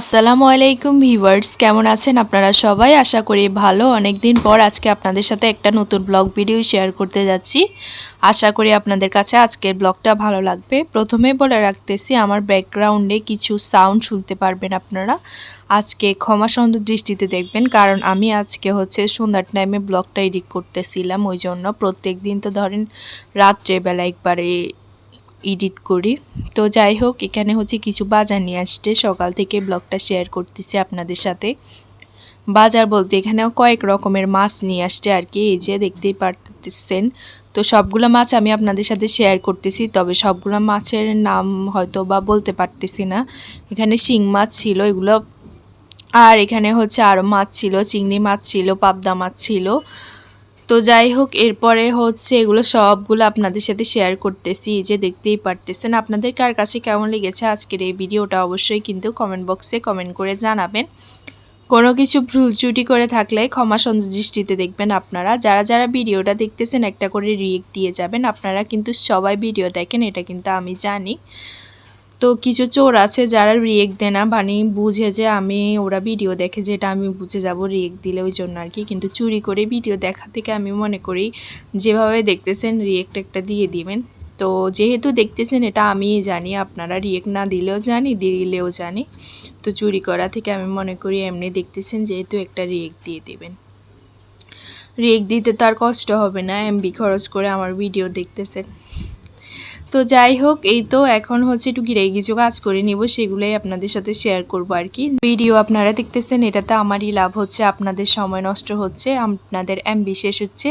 আসসালামু আলাইকুম ভিউয়ার্স, কেমন আছেন আপনারা সবাই? আশা করি ভালো। অনেক দিন পর আজকে আপনাদের সাথে একটা নতুন ব্লগ ভিডিও শেয়ার করতে যাচ্ছি। আশা করি আপনাদের কাছে আজকের ব্লগটা ভালো লাগবে। প্রথমে বলে রাখতেছি, আমার ব্যাকগ্রাউন্ডে কিছু সাউন্ড শুনতে পারবেন আপনারা। আজকে ক্ষমা সুন্দর দৃষ্টিতে দেখবেন, কারণ আমি আজকে হচ্ছে সন্ধ্যার টাইমে ব্লগটা এডিট করতেছিলাম। ওই জন্য প্রত্যেক দিন তো ধরেন রাত্রেবেলা একবারে এডিট করি। তো যাই হোক, এখানে হচ্ছে কিছু বাজার নিয়ে আসছে। সকাল থেকে ব্লগটা শেয়ার করতেছি আপনাদের সাথে। বাজার বলতে এখানেও কয়েক রকমের মাছ নিয়ে আসছে আর কি। এই যে দেখতেই পারতেছেন। তো সবগুলো মাছ আমি আপনাদের সাথে শেয়ার করতেছি, তবে সবগুলো মাছের নাম হয়তো বা বলতে পারতেছি না। এখানে শিং মাছ ছিল, এগুলো আর এখানে হচ্ছে আরও মাছ ছিল, চিংড়ি মাছ ছিল, পাবদা মাছ ছিল। তো যাই হোক, এরপরে হচ্ছে এগুলো সবগুলো আপনাদের সাথে শেয়ার করতেছি। যে দেখতেই পারতেছেন আপনাদের কার কাছে কেমন লেগেছে আজকের এই ভিডিওটা অবশ্যই কিন্তু কমেন্ট বক্সে কমেন্ট করে জানাবেন। কোনো কিছু ভুল ত্রুটি করে থাকলে ক্ষমা দৃষ্টিতে দেখবেন আপনারা। যারা যারা ভিডিওটা দেখতেছেন, একটা করে রিয়েক্ট দিয়ে যাবেন, আপনারা কিন্তু সবাই ভিডিও দেখেন, এটা কিন্তু আমি জানি। তো কিছু চোর আছে যারা রিয়েক্ট দেয় না। মানে বুঝে যে আমি, ওরা ভিডিও দেখে যেটা আমি বুঝে যাব রিয়েক্ট দিলে ওই জন্য আর কি। কিন্তু চুরি করে ভিডিও দেখা থেকে আমি মনে করি যেভাবে দেখতেছেন রিয়েক্ট একটা দিয়ে দিবেন। তো যেহেতু দেখতেছেন এটা আমি জানি, আপনারা রিয়েক্ট না দিলেও জানি দিলেও জানি। তো চুরি করা থেকে আমি মনে করি এমনি দেখতেছেন যেহেতু একটা রিয়েক্ট দিয়ে দিবেন। রিয়েক্ট দিতে তার কষ্ট হবে না, এমবি খরচ করে আমার ভিডিও দেখতেছেন। তো যাই হোক, এই তো এখন হচ্ছে একটু গিরে কিছু কাজ করে নিব, সেগুলোই আপনাদের সাথে শেয়ার করব আর কি। ভিডিও আপনারা দেখতেছেন, এটাতে আমারই লাভ হচ্ছে, আপনাদের সময় নষ্ট হচ্ছে, আপনাদের এমবি শেষ হচ্ছে,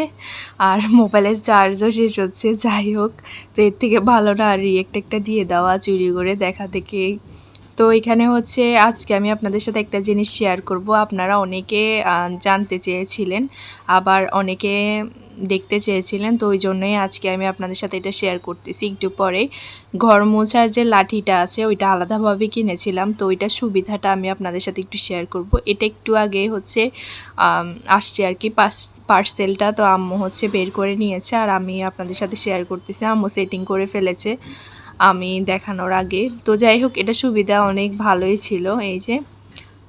আর মোবাইলের চার্জও শেষ হচ্ছে, যাই হোক। তো এর থেকে ভালো না, আর রিয়েক্ট একটা দিয়ে দেওয়া, চুরি করে দেখা থেকে তো এখানে হচ্ছে আজকে আমি আপনাদের সাথে একটা জিনিস শেয়ার করব। আপনারা অনেকে জানতে চেয়েছিলেন, আবার অনেকে দেখতে চেয়েছিলেন, তো ওই জন্যই আজকে আমি আপনাদের সাথে এটা শেয়ার করতেছি। একটু পরে ঘর মোছার যে লাঠিটা আছে, ওইটা আলাদাভাবে কিনেছিলাম, তো ওইটা সুবিধাটা আমি আপনাদের সাথে একটু শেয়ার করব। এটা একটু আগে হচ্ছে আসছে আর কি পার্সেলটা তো আম্মু হচ্ছে বের করে নিয়েছে, আর আমি আপনাদের সাথে শেয়ার করতেছি। আম্মু সেটিং করে ফেলেছে। আমি দেখানোর আগে। তো যাই হোক, এটা সুবিধা অনেক ভালোই ছিল এই যে।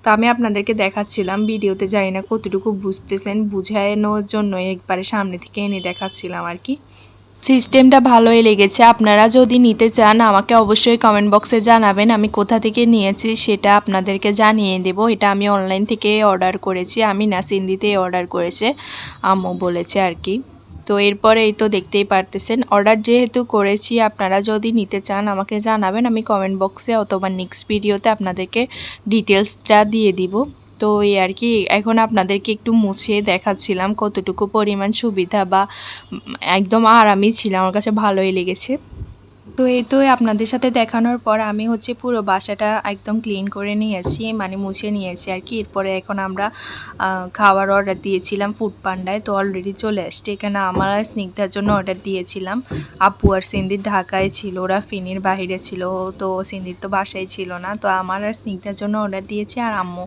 তো আমি আপনাদেরকে দেখাচ্ছিলাম, ভিডিওতে যাই না কতটুকু বুঝতেছেন, বুঝানোর জন্য একবারে সামনে থেকে এনে দেখাচ্ছিলাম আর কি। সিস্টেমটা ভালোই লেগেছে। আপনারা যদি নিতে চান, আমাকে অবশ্যই কমেন্ট বক্সে জানাবেন, আমি কোথা থেকে নিয়েছি সেটা আপনাদেরকে জানিয়ে দেব। এটা আমি অনলাইন থেকে অর্ডার করেছি, আমি না সিন্দিতে অর্ডার করেছে, আম্মু বলেছে আর কি। তো এরপরেই তো দেখতেই পারতেছেন। অর্ডার যেহেতু করেছি, আপনারা যদি নিতে চান আমাকে জানাবেন, আমি কমেন্ট বক্সে অথবা নেক্সট ভিডিওতে আপনাদেরকে ডিটেলসটা দিয়ে দিব। তো এই আর কি, এখন আপনাদেরকে একটু মুছে দেখাচ্ছিলাম কতটুকু পরিমাণ সুবিধা বা একদম আরামই ছিল, আমার কাছে ভালোই লেগেছে। তো এই তো আপনাদের সাথে দেখানোর পর আমি হচ্ছে পুরো বাসাটা একদম ক্লিন করে নিয়েছি মানে মুছে নিয়েছি আর কি। এরপরে এখন আমরা খাওয়ার অর্ডার দিয়েছিলাম ফুড পান্ডায় তো অলরেডি চলে আসছে। এখানে আমার আর স্নিগ্ধার জন্য অর্ডার দিয়েছিলাম। আপু আর সিন্দির ঢাকায় ছিল, ওরা ফিনির বাহিরে ছিল, তো সিন্দির তো বাসায় ছিল না। তো আমার আর স্নিগ্ধার জন্য অর্ডার দিয়েছি আর আম্মু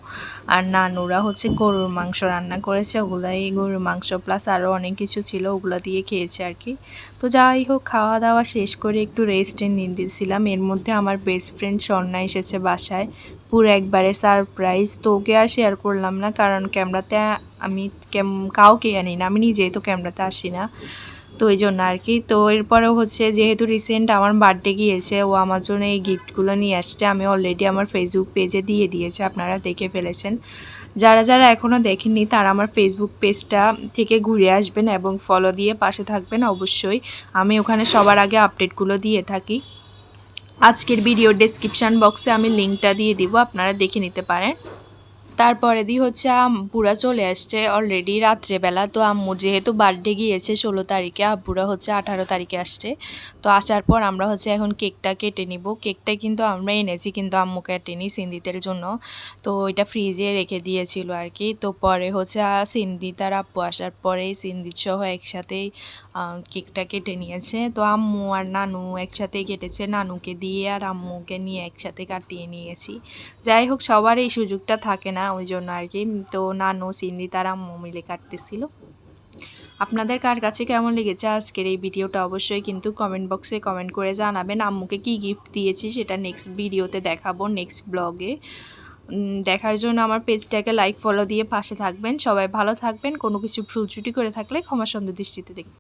আর নানুরা হচ্ছে গরুর মাংস রান্না করেছে। ওগুলাই গরুর মাংস প্লাস আরও অনেক কিছু ছিল, ওগুলো দিয়ে খেয়েছে আর কি। তো যাই হোক, খাওয়া দাওয়া শেষ করে একটু রেস্টে নিয়ে দিয়েছিলাম এর মধ্যে আমার বেস্ট ফ্রেন্ড স্বর্ণা এসেছে বাসায়। পুরো একবারে সারপ্রাইজ তো ওকে আর শেয়ার করলাম না কারণ ক্যামেরাতে আমি কাউকে আনি না। আমি নিজেই তো ক্যামেরাতে আসি না। তো ওই জন্য আর কি। তো এরপরেও হচ্ছে যেহেতু রিসেন্ট আমার বার্থডে গিয়েছে, ও আমার জন্য এই গিফটগুলো নিয়ে আসছে। আমি অলরেডি আমার ফেসবুক পেজে দিয়ে দিয়েছে। আপনারা দেখে ফেলেছেন। যারা যারা এখনও দেখেননি, তারা আমার ফেসবুক পেজটা থেকে ঘুরে আসবেন এবং ফলো দিয়ে পাশে থাকবেন অবশ্যই। আমি ওখানে সবার আগে আপডেটগুলো দিয়ে থাকি। আজকের ভিডিও ডেসক্রিপশান বক্সে আমি লিঙ্কটা দিয়ে দিব, আপনারা দেখে নিতে পারেন। তারপরে দিয়ে হচ্ছে আম্বুরা চলে আসছে অলরেডি রাত্রেবেলা। তো আম্মু যেহেতু বার্থডে গিয়েছে ষোলো তারিখে, আব্বুরা হচ্ছে আঠারো তারিখে আসছে। তো আসার পর আমরা হচ্ছে এখন কেকটা কেটে নিব। কেকটা কিন্তু আমরা এনেছি কিন্তু আম্মু কাটেনি সিন্দিতের জন্য। তো এটা ফ্রিজে রেখে দিয়েছিল আর কি তো পরে হচ্ছে সিন্দি তার আব্বু আসার পরে সিন্দিত সহ একসাথেই কেকটা কেটে নিয়েছে। তো আম্মু আর নানু একসাথেই কেটেছে। নানুকে দিয়ে আর আম্মুকে নিয়ে একসাথে কাটিয়ে নিয়েছি। যাই হোক, সবার এই সুযোগটা থাকে না। ওই জন্য আর কি। তো নানু, সিন্দি তার মিলে কাটতেছিল। আপনাদের কার কাছে কেমন লেগেছে আজকের এই ভিডিওটা অবশ্যই কিন্তু কমেন্ট বক্সে কমেন্ট করে জানাবেন। আম্মুকে কি গিফট দিয়েছি সেটা নেক্সট ভিডিওতে দেখাবো নেক্সট ব্লগে দেখার জন্য আমার পেজটাকে লাইক ফলো দিয়ে পাশে থাকবেন। সবাই ভালো থাকবেন। কোনো কিছু ভুল করে থাকলে ক্ষমা সুন্দর দৃষ্টিতে দেখবেন